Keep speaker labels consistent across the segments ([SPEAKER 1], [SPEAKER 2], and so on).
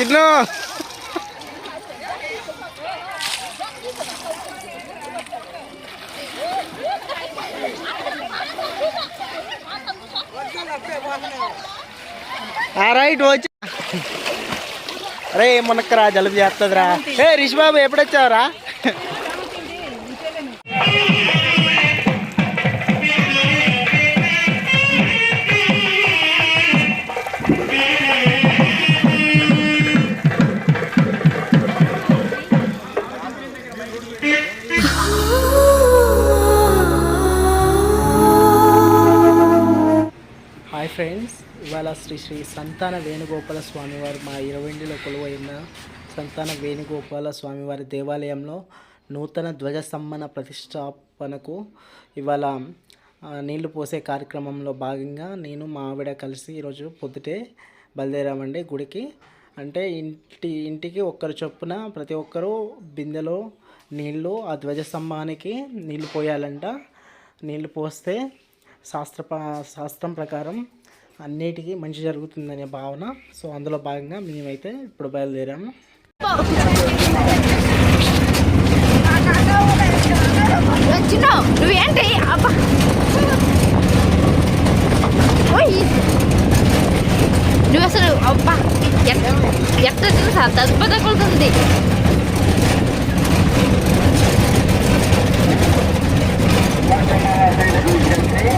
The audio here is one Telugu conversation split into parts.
[SPEAKER 1] చిన్ను. ఆ రైట్ వచ్చి. రే మొన్నక్కరా జలుబు చేస్తుందిరా. ఏ రిష్ బాబు ఎప్పుడొచ్చావురా? శ్రీ శ్రీ సంతాన వేణుగోపాల స్వామివారి మా ఇరవైండిలో కొలువైన సంతాన వేణుగోపాల స్వామివారి దేవాలయంలో నూతన ధ్వజస్తంభన ప్రతిష్టాపనకు ఇవాళ నీళ్ళు పోసే కార్యక్రమంలో భాగంగా నేను మా ఆవిడ కలిసి ఈరోజు పొద్దుటే బయలుదేరామండి గుడికి. అంటే ఇంటి ఇంటికి ఒక్కరు చొప్పున ప్రతి ఒక్కరూ బిందెలో నీళ్ళు ఆ ధ్వజస్తంభానికి నీళ్ళు పోయాలంట. నీళ్ళు పోస్తే శాస్త్ర శాస్త్రం ప్రకారం అన్నిటికీ మంచి జరుగుతుందనే భావన. సో అందులో భాగంగా మేమైతే ఇప్పుడు బయలుదేరాము.
[SPEAKER 2] నువ్వేంటి. నువ్వు అసలు అబ్బా! ఎట్ట తెలుసా దెబ్బ తగులుతుంది అదే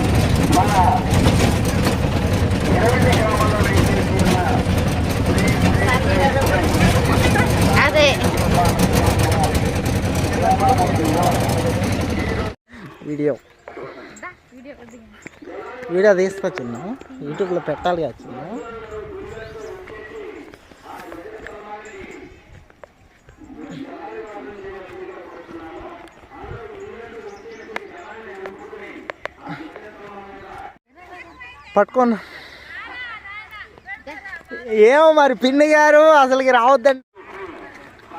[SPEAKER 1] వీడియో. వీడియో తీసుకొచ్చున్నాం. యూట్యూబ్లో పెట్టాలి వచ్చిన్నాం పట్టుకోండి ఏమో మరి పిన్ని గారు అసలుకి రావద్దండి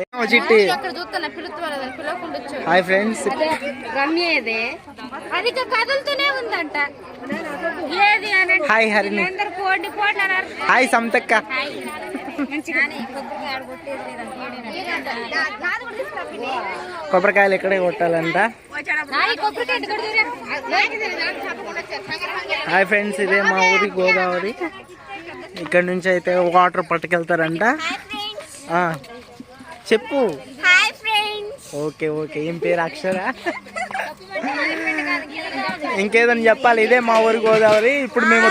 [SPEAKER 1] ఏమో చిట్టి.
[SPEAKER 2] అక్కడ చూస్తున్నా పిలుస్తున్నారు పిలవకుండొచ్చు
[SPEAKER 1] హాయ్ ఫ్రెండ్స్.
[SPEAKER 2] అదే కదులుతూనే ఉందంట. ఏది
[SPEAKER 1] హాయ్ హరిణి. హాయ్ సమతక్క కొబ్బరికాయలు కొట్టాలంట?
[SPEAKER 2] ఇక్కడ సంగరం.
[SPEAKER 1] హాయ్ ఫ్రెండ్స్ ఇదే మా ఊరి గోదావరి. ఇక్కడ నుంచి అయితే వాటర్ పట్టుకెళ్తారంట. చెప్పు. Okay okay. ఏం పేరు అక్షర? ఇంకేదని చెప్పాలి. ఇదే మా ఊరి గోదావరి. ఇప్పుడు మేము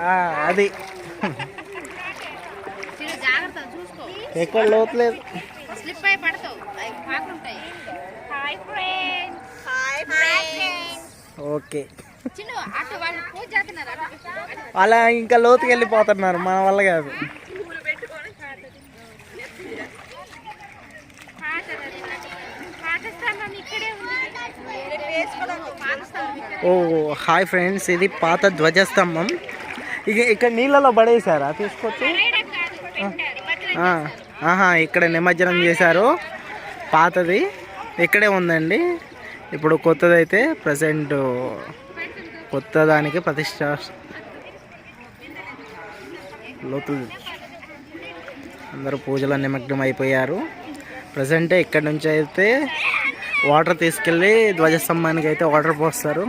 [SPEAKER 1] ఆ, అది. ఎక్కడ లోతులేదు
[SPEAKER 2] స్లిప్ అయి పడతావు. అవి పాకుంటాయి hi friends hi friends
[SPEAKER 1] okay
[SPEAKER 2] చిన్న అటు వాళ్ళు పూజ చేస్తున్నారు అటు
[SPEAKER 1] అలా ఇంకా లోతుకి వెళ్ళిపోతున్నారు మన వల్ల కాదు.
[SPEAKER 2] పాకిస్తాన్ ఇక్కడే ఉంది. పాకిస్తాన్ ఇక్కడే
[SPEAKER 1] ఓ హాయ్ ఫ్రెండ్స్ ఇది పాత ధ్వజస్తంభం. ఇక ఇక్కడ నీళ్ళలో పడేసారా తీసుకొచ్చి? ఆ, ఆహా ఇక్కడ నిమజ్జనం చేశారు. పాతది. ఇక్కడే ఉందండి. ఇప్పుడు కొత్తది అయితే ప్రజెంట్ కొత్త దానికి ప్రతిష్ట లోతులు. అందరూ పూజలో నిమగ్నం అయిపోయారు ప్రజెంటే ఇక్కడ నుంచి అయితే వాటర్ తీసుకెళ్ళి ధ్వజస్తంభానికి అయితే వాటర్ పోస్తారు.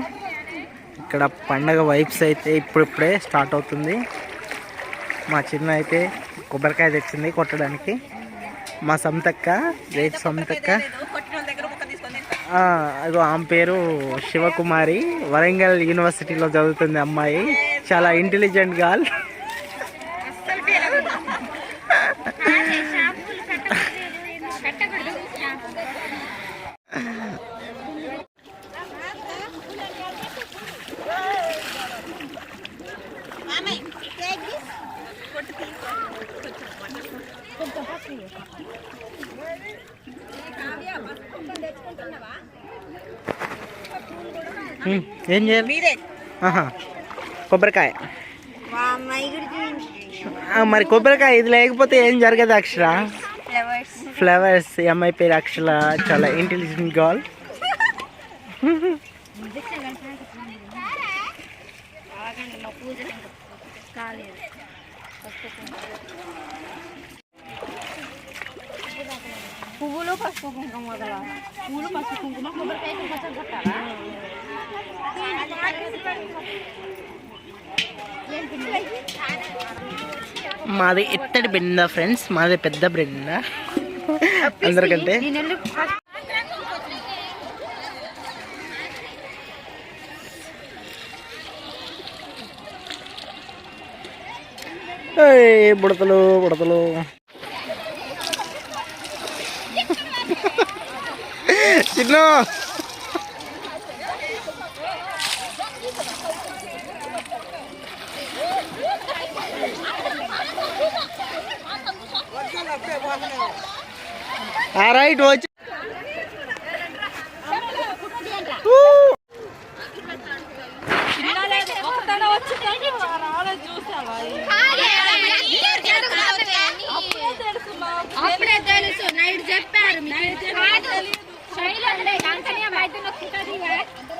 [SPEAKER 1] ఇక్కడ పండగ వైబ్స్ అయితే ఇప్పుడిప్పుడే స్టార్ట్ అవుతుంది. మా చిన్న అయితే కొబ్బరికాయ తెచ్చింది కొట్టడానికి. మా సొంతక్క రేపు సొంతక్క. అదో ఆమె పేరు శివకుమారి. వరంగల్ యూనివర్సిటీలో చదువుతుంది అమ్మాయి. చాలా ఇంటెలిజెంట్ గాల్ ఏం చేయాలి? కొబ్బరికాయ. మరి కొబ్బరికాయ ఇది లేకపోతే ఏం జరగదు అక్షర?
[SPEAKER 3] ఫ్లవర్స్
[SPEAKER 1] అమ్మాయి పేరు అక్షర. చాలా ఇంటెలిజెంట్
[SPEAKER 2] కాలేదు పువ్వులు పసుపు కుంకుమ పువ్వులు పసుపు కుంకుమ కొబ్బరికాయ
[SPEAKER 1] మాది ఇత్తడి బింద ఫ్రెండ్స్ మాది పెద్ద బింద. అందరికంటే. బుడతలు బుడతలు. చిన్న. రైట్ వచ్చి.
[SPEAKER 2] అప్పుడే తెలుసు నైట్ చెప్పారు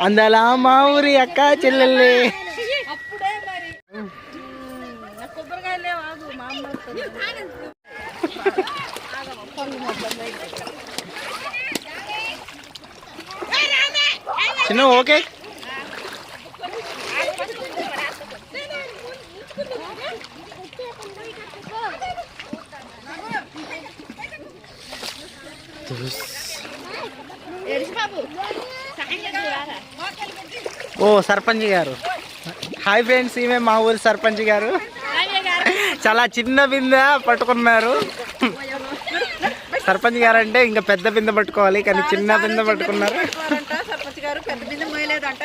[SPEAKER 1] అందలా మా ఊరి అక్క చెల్లెల్లి
[SPEAKER 3] అప్పుడే మరి నాకు కొబ్బరికాయ లేవు ఆగు మా అమ్మ వస్తుంది.
[SPEAKER 1] చిన్న ఓకే
[SPEAKER 2] బాబు సాయంత్రం రారా
[SPEAKER 1] ఓ సర్పంచ్ గారు. హాయ్ ఫ్రెండ్స్ ఈమె మా ఊరి సర్పంచ్ గారు. చాలా చిన్న బిందె పట్టుకున్నారు. సర్పంచ్ గారు అంటే ఇంకా పెద్ద బిందె పట్టుకోవాలి కానీ చిన్న బిందె పట్టుకున్నారు.
[SPEAKER 3] సర్పంచ్ గారు పెద్ద బిందె మోయలేదంట.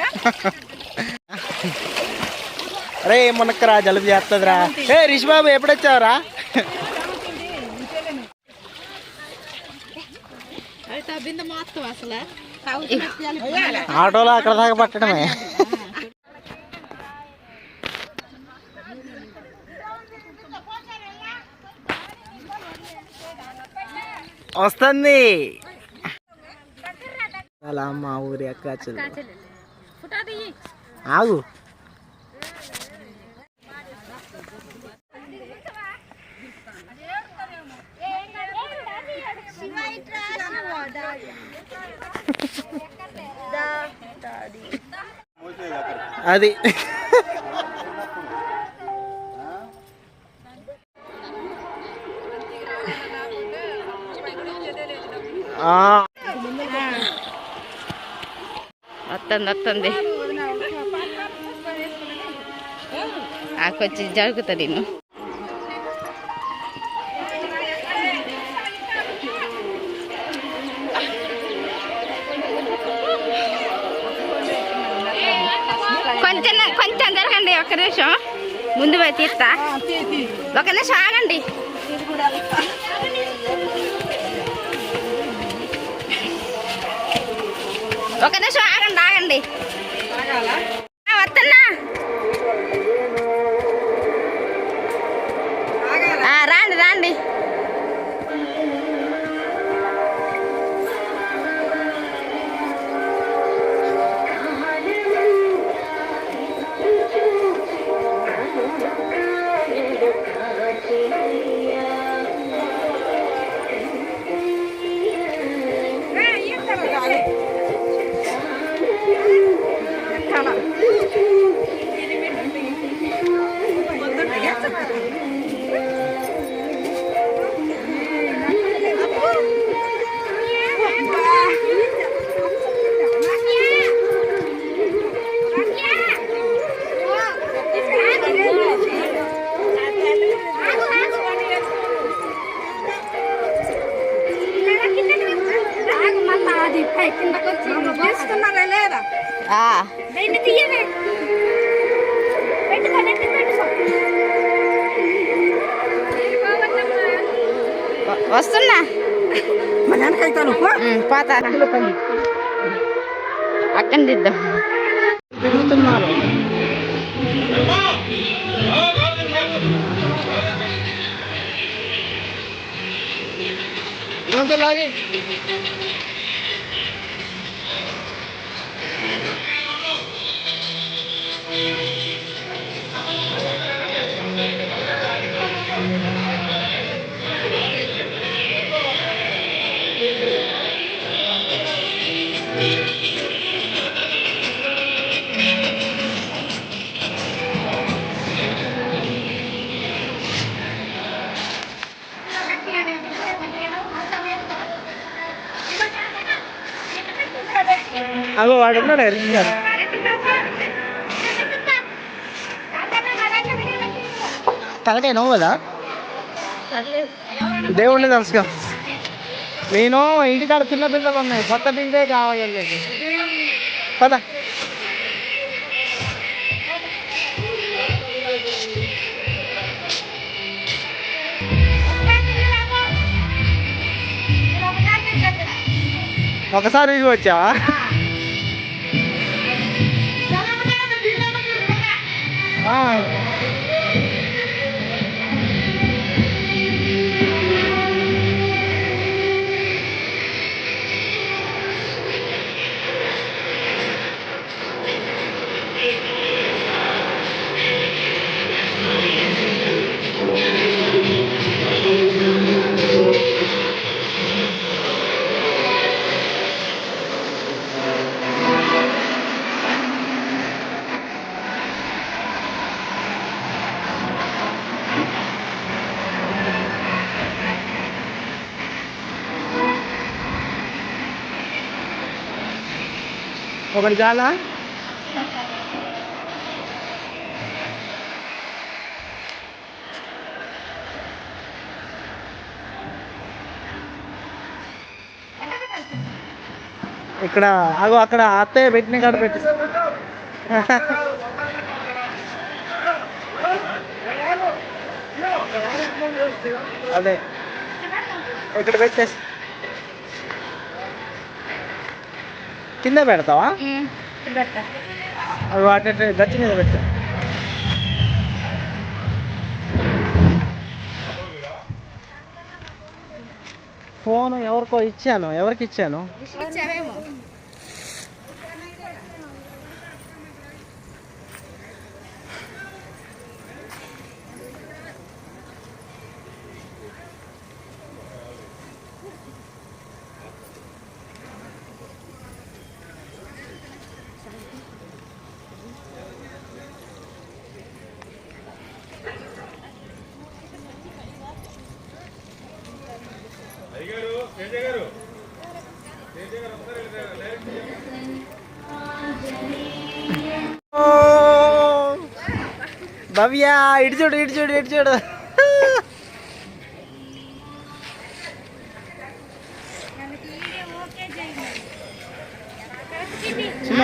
[SPEAKER 1] అరే మునక్కరా జలుబు చేస్తుందిరా. ఏ రిష్ బాబు ఎప్పుడొచ్చావురా? ఆటోలో అక్కడ దాకా పట్టడమే. వస్తుంది. అలా మా ఊరి అక్క ఆగు. అది. ఆ,
[SPEAKER 2] వస్తుంది వస్తుంది ఆకొచ్చి జరుగుతుంది నేను జరగండి ఒక్క నిమిషం. ముందు పోయి తీస్తా. ఒక నిమిషం ఆగండి. ఒక నిమిషం ఆగండి ఆగండి. ఉమ్, పోతా దిద్దాం
[SPEAKER 1] తిరుగుతున్నారు అగో వాడు ఉన్నాడు కదా ఇంకా. తలకాయ నవ్వు కదా? దేవుణ్ణి తెలుసుగా నేను ఇంటికాడ చిన్న పిల్లలు ఉన్నాయి కొత్త బిందే కావాలి పద. ఒకసారి వచ్చావా? ఆ. ఒకటి చాలా ఇక్కడ అగో అక్కడ అత్తయ్య పెట్టిన కాడ పెట్టి. అదే. ఇక్కడ పెట్టేసి. కింద పెడతావా?
[SPEAKER 2] పెడతా.
[SPEAKER 1] అవి వాటి గచ్చి మీద పెట్టా. ఫోన్ ఎవరికో ఇచ్చాను ఎవరికి ఇచ్చాను? భవ్య ఇటు చూడు ఇటు చూడు ఇటు చూడు. చిన్న.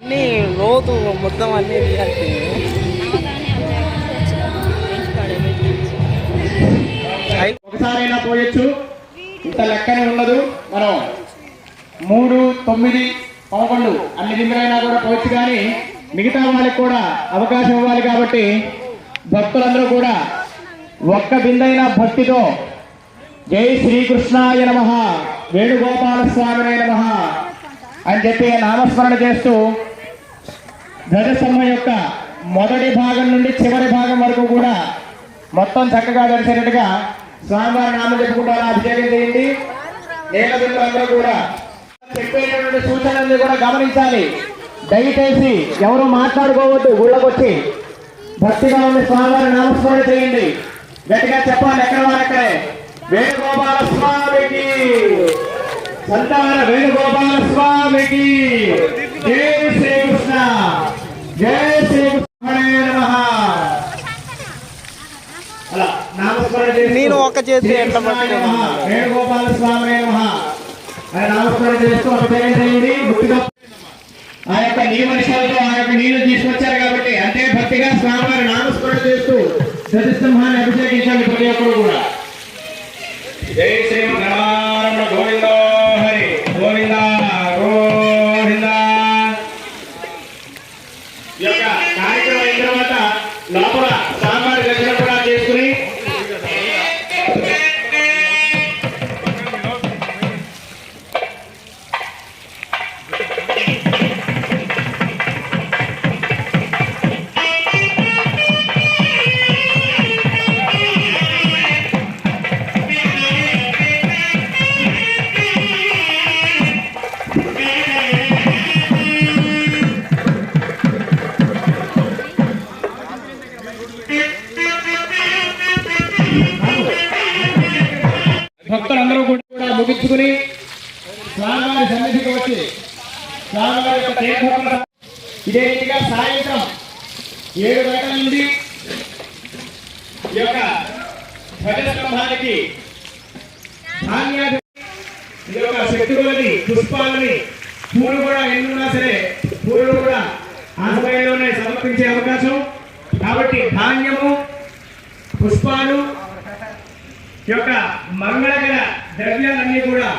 [SPEAKER 1] అన్ని లోతు మొత్తం అన్ని రియాక్ట్
[SPEAKER 4] లెక్కనే ఉండదు మనం మూడు తొమ్మిది పదకొండు అన్ని దింపులైనా కూడా పోవచ్చు కానీ మిగతా వాళ్ళకి కూడా అవకాశం ఇవ్వాలి కాబట్టి భక్తులందరూ కూడా ఒక్క బిందైన భక్తితో జై శ్రీకృష్ణాయ నమ వేణుగోపాల స్వామినాయ నమ అని చెప్పి నామస్మరణ చేస్తూ ధ్వజస్తంభం యొక్క మొదటి భాగం నుండి చివరి భాగం వరకు కూడా మొత్తం చక్కగా దర్శనట్టుగా స్వామివారి నామం చెప్పుకుంటారా అభిషేకం చేయండి. నేల బిందులందరూ కూడా చెప్పేటటువంటి సూచనల్ని కూడా గమనించాలి. దయచేసి ఎవరు మాట్లాడుకోవద్దు ఊళ్ళోకి భక్తిగా ఉన్న స్వామివారి నామస్మరణ చేయండి. గట్టిగా చెప్పాలి ఎక్కడ వారక్కడే వేణుగోపాల స్వామికి సంతాన వేణుగోపాల స్వామికి జై శ్రీకృష్ణ. జై శ్రీకృష్ణ. నమః.
[SPEAKER 1] నేను ఒక చేతి ఎట్లా
[SPEAKER 4] వేణుగోపాల స్వామి నమ. అని నామస్మరణ చేస్తూ ఆ యొక్క నియమ నిష్ఠలతో ఆ యొక్క నీళ్ళు తీసుకొచ్చారు కాబట్టి అంతే భక్తిగా స్వామివారి నామస్మరణ చేస్తూ సతిసింహాన్ని అభిషేకించాలి ప్రతి ఒక్కరు కూడా. జై శ్రీమన్నారాయణ గోవింద భక్తులందరూ కూడా ముగించుకుని స్వామివారి సన్నిధికి వచ్చి స్వామివారి యొక్క తీర్థం ఇదే రీతిగా సాయంత్రం ఏడు గంటల నుండి ఈ యొక్క ధ్వజస్తంభానికి ధాన్యాది ఈ యొక్క శక్తులని పుష్పాలని పూలు కూడా ఎన్నున్నా సరే పూలు కూడా ఆ సమయంలోనే సమర్పించే అవకాశం. కాబట్టి ధాన్యము పుష్పాలు యొక్క మంగళకర ద్రవ్యాలన్నీ కూడా